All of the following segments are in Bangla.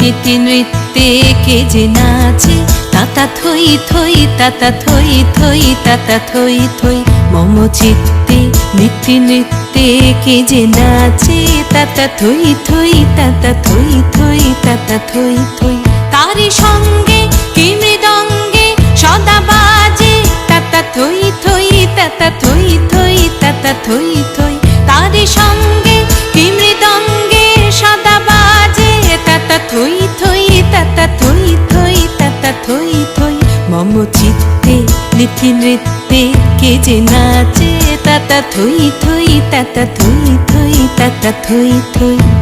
নীতি নৃত্যে কে যে নাচে তাতা থই থই তাতা থই থই তাতা থই থই। মম চিত্তে নীতি নৃত্যে কে যে নাচে তাতা থই থই তাতা থই থই তাতা থই থই। তারি সঙ্গে নীতি নৃত্যে কে যে নাচে তাতা থই থই তাতা থই থই তাতা থই থই।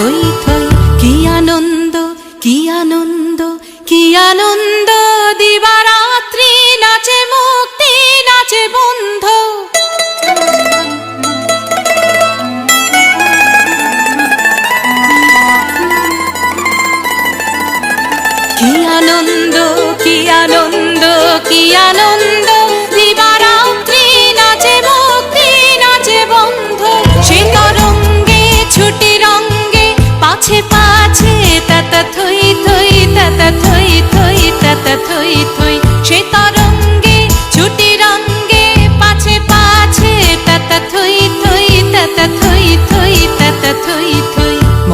থই থই কি আনন্দ কি আনন্দ কি আনন্দ? দিবারাত্রি নাচে মুক্তি, নাচে বন্ধ। কি আনন্দ কি আনন্দ কি আনন্দ?